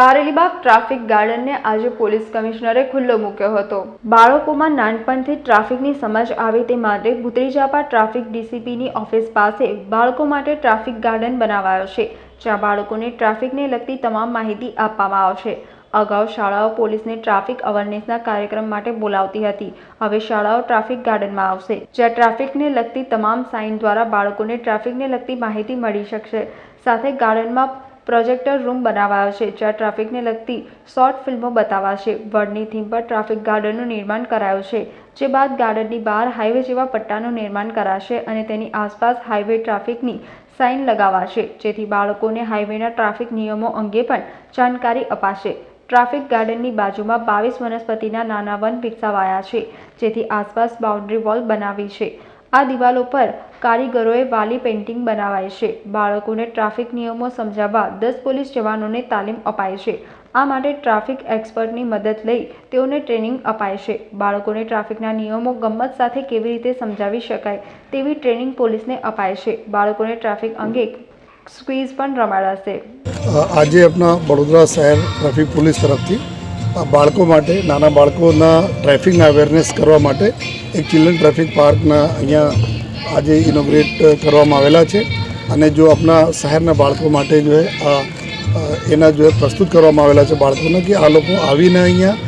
Karelibaug traffic ગાર્ડનને આજે police કમિશનરે ખુલ્લો મૂક્યો હતો. બાળકોમાં નાનપણથી ટ્રાફિકની સમજ આવે તે માટે ભૂતરીજાપા ટ્રાફિક ડીસીપીની ઓફિસ પાસે બાળકો માટે ટ્રાફિક ગાર્ડન બનાવાયો છે, જ્યાં બાળકોને ટ્રાફિકને લગતી તમામ માહિતી આપવામાં આવશે અગાઉ શાળાઓ પોલીસને ટ્રાફિક અવેરનેસના કાર્યક્રમ માટે બોલાવતી હતી. હવે શાળાઓ ટ્રાફિક ગાર્ડનમાં આવશે, જ્યાં ટ્રાફિકને લગતી તમામ સાઇન દ્વારા બાળકોને ટ્રાફિકને લગતી માહિતી મળી શકશે. સાથે ગાર્ડનમાં પ્રોજેક્ટર રૂમ બનાવાયો છે જ્યાં ટ્રાફિકને લગતી શોર્ટ ફિલ્મો બતાવાશે. વર્ડની થીમ પર ટ્રાફિક ગાર્ડનનું નિર્માણ કરાયું છે, જે બાદ ગાર્ડનની બહાર હાઈવે જેવા પટ્ટાનું નિર્માણ કરાશે અને તેની આસપાસ હાઈવે ટ્રાફિકની સાઇન લગાવાશે, જેથી બાળકોને હાઈવેના ટ્રાફિક નિયમો અંગે પણ જાણકારી અપાશે. ટ્રાફિક ગાર્ડનની બાજુમાં બાવીસ વનસ્પતિના નાના વન વિકસાવાયા છે, જેથી આસપાસ બાઉન્ડ્રી વોલ બનાવી છે. આ દિવાલો પર કારીગરોએ વાલી પેઇન્ટિંગ બનાવાય છે. બાળકોને ટ્રાફિક નિયમો સમજાવવા દસ પોલીસ જવાનોને તાલીમ અપાય છે. આ માટે ટ્રાફિક એક્સપર્ટની મદદ લઈ તેઓને ટ્રેનિંગ અપાય છે. બાળકોને ટ્રાફિકના નિયમો ગમ્મત સાથે કેવી રીતે સમજાવી શકાય તેવી ટ્રેનિંગ પોલીસને અપાય છે. બાળકોને ટ્રાફિક અંગે સ્ક્વીઝ પણ રમાડાશે. આજે આપણા વડોદરા શહેર ટ્રાફિક પોલીસ તરફથી બાળકો માટે, નાના બાળકોના ટ્રાફિકના અવેરનેસ કરવા માટે એક ચિલ્ડ્રન ટ્રાફિક પાર્કના અહીંયા આજે ઇનોગ્રેટ કરવામાં આવેલા છે. અને જો આપણા શહેરના બાળકો માટે જો આ એના જો પ્રસ્તુત કરવામાં આવેલા છે બાળકોને કે આ લોકો આવીને અહીંયા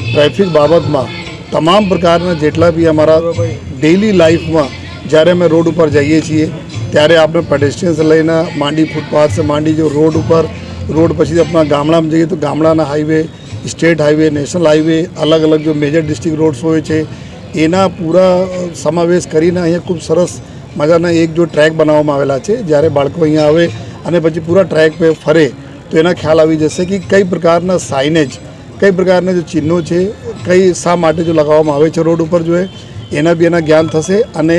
ટ્રાફિક બાબતમાં તમામ પ્રકારના જેટલા બી અમારા ડેઇલી લાઈફમાં જ્યારે અમે રોડ ઉપર જઈએ છીએ, ત્યારે આપણે પેડેસ્ટ્રિયન્સ લઈને માંડી ફૂટપાથ માંડી જો રોડ ઉપર, રોડ પછી આપણા ગામડામાં જઈએ તો ગામડાના highway state highway national highway અલગ અલગ જો મેજર ડિસ્ટ્રિક્ટ રોડ્સ હોય છે, એના પૂરા સમાવેશ કરીને અહીંયા ખૂબ સરસ મજાના એક જો ટ્રેક બનાવવામાં આવેલા છે. જ્યારે બાળકો અહીંયા આવે અને પછી પૂરા ટ્રેક પે ફરે, તો એના ખ્યાલ આવી જશે કે કઈ પ્રકારના સાઇનેજ કઈ પ્રકારના જો ચિહ્નો છે, કઈ શા માટે જો લગાવવામાં આવે છે રોડ ઉપર જો એના બી એના જ્ઞાન થશે અને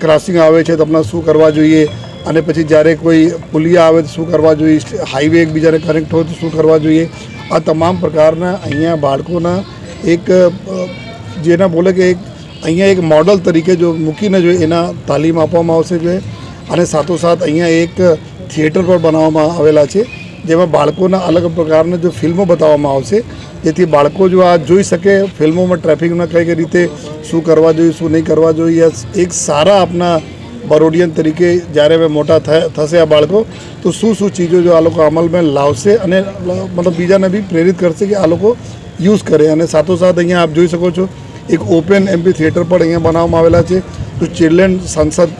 ક્રોસિંગ આવે છે તો આપણે શું કરવા જોઈએ, અને પછી જ્યારે કોઈ પુલિયા આવે તો શું કરવા જોઈએ હાઈવે એકબીજાને કનેક્ટ હોય તો શું કરવા જોઈએ આ તમામ પ્રકારના અહીંયા બાળકોના એક જેના બોલે કે એક, અહીંયા એક મોડલ તરીકે જો મૂકીને જો એના તાલીમ આપવામાં આવશે જો, અને સાથોસાથ અહીંયા એક થિયેટર પણ બનાવવામાં આવેલા છે, જેમાં બાળકોના અલગ પ્રકારના જો ફિલ્મો બતાવવામાં આવશે, જેથી બાળકો જો આ જોઈ શકે ફિલ્મોમાં ટ્રાફિકના કઈ કઈ રીતે શું કરવા જોઈએ, શું નહીં કરવા જોઈએ, એક સારા આપણા બરોડિયન તરીકે જ્યારે હવે મોટા થશે આ બાળકો તો શું શું ચીજો જો આ લોકો અમલમાં લાવશે અને મતલબ બીજાને બી પ્રેરિત કરશે કે આ લોકો યુઝ કરે અને સાથોસાથ અહીંયા આપ જોઈ શકો છો એક ઓપન એમપી થિયેટર પણ અહીંયા બનાવવામાં આવેલા છે તો ચિલ્ડ્રન સાંસદ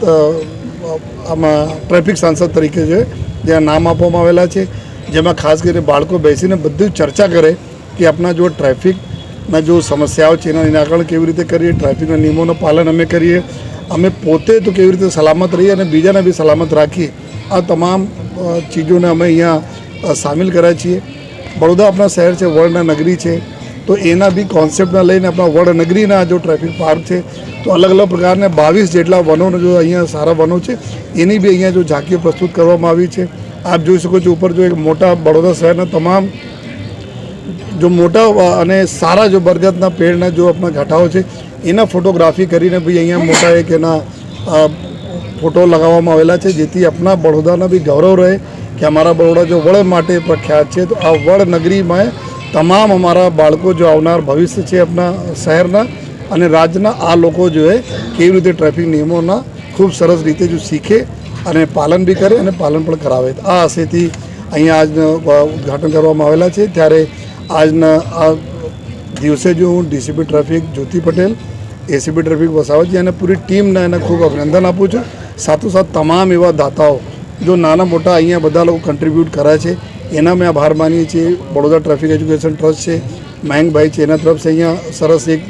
આમાં ટ્રાફિક સાંસદ તરીકે છે જ્યાં નામ આપવામાં આવેલા છે જેમાં ખાસ કરીને બાળકો બેસીને બધું ચર્ચા કરે કે આપણા જો ટ્રાફિકના જો સમસ્યાઓ છે એના નિરાકરણ કેવી રીતે કરીએ ટ્રાફિકના નિયમોનું પાલન અમે કરીએ અમે પોતે તો કેવી રીતે સલામત રહીએ અને બીજાને બી સલામત રાખીએ આ તમામ ચીજોને અમે અહીંયા સામેલ કર્યા છીએ. બરોડા આપણા શહેર છે વર્લ્ડના નગરી છે. તો એના બી કોન્સેપ્ટના લઈને આપણા નગરીના જો ટ્રાફિક પાર્ક છે, તો અલગ અલગ પ્રકારના બાવીસ જેટલા વનોનો જો અહીંયા સારા વનો છે, એની બી અહીંયા જો ઝાંકીઓ પ્રસ્તુત કરવામાં આવી છે. આપ જોઈ શકો છો, ઉપર જો એક મોટા બરોડા શહેરના તમામ જો મોટા અને સારા જો બરગદના પેડના જો આપણા ઘાટાઓ છે, એના ફોટોગ્રાફી કરીને બી અહીંયા મોટા એક એના ફોટો લગાવવામાં આવેલા છે, જેથી આપણા બડોદાના બી ગૌરવ રહે કે અમારા બરોડા જો વડ માટે પ્રખ્યાત છે, તો આ વડ નગરીમાં તમામ અમારા બાળકો જો આવનાર ભવિષ્ય છે આપણા શહેરના અને રાજ્યના આ લોકો જો એ કેવી રીતે ટ્રાફિક નિયમોના ખૂબ સરસ રીતે જો શીખે અને પાલન બી કરે અને પાલન પણ કરાવે. આ આશેથી અહીંયા આજનું ઉદ્ઘાટન કરવામાં આવેલા છે. ત્યારે આજના આ દિવસે જો હું DCP traffic Jyoti Patel ACP traffic વસાવતજી અને પૂરી ટીમને એને ખૂબ અભિનંદન આપું છું. સાથોસાથ તમામ એવા દાતાઓ જો નાના મોટા અહીંયા બધા લોકો કન્ટ્રીબ્યુટ કરે છે, એના મેં આભાર માનીએ છીએ. બડોદા ટ્રાફિક એજ્યુકેશન ટ્રસ્ટ છે, મયંકભાઈ છે એના તરફથી અહીંયા સરસ એક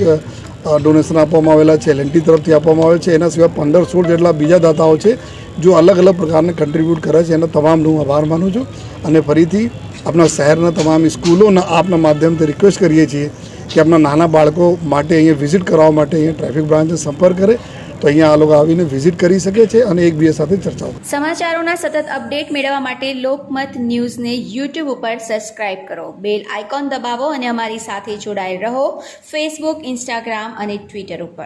ડોનેશન આપવામાં આવેલા છે. એલએનટી તરફથી આપવામાં આવે છે. એના સિવાય પંદર સોળ જેટલા બીજા દાતાઓ છે, જો અલગ અલગ પ્રકારના કન્ટ્રીબ્યુટ કરે છે. એના તમામનો હું આભાર માનું છું. અને ફરીથી આપણા શહેરના તમામ સ્કૂલોના આપના માધ્યમથી રિક્વેસ્ટ કરીએ છીએ કે આપણા નાના બાળકો માટે અહીંયા વિઝિટ કરવા માટે અહીંયા ટ્રાફિક બ્રાન્ચને સંપર્ક કરે. તો અહીંયા આ લોકો આવીને વિઝિટ કરી શકે છે અને એકબીજા સાથે ચર્ચાઓ સમાચારોના સતત અપડેટ મેળવવા માટે લોકમત ન્યૂઝને યુટ્યુબ ઉપર સબસ્ક્રાઇબ કરો. બેલ આઇકોન દબાવો અને અમારી સાથે જોડાયેલ રહો. ફેસબુક ઇન્સ્ટાગ્રામ અને ટ્વિટર ઉપર.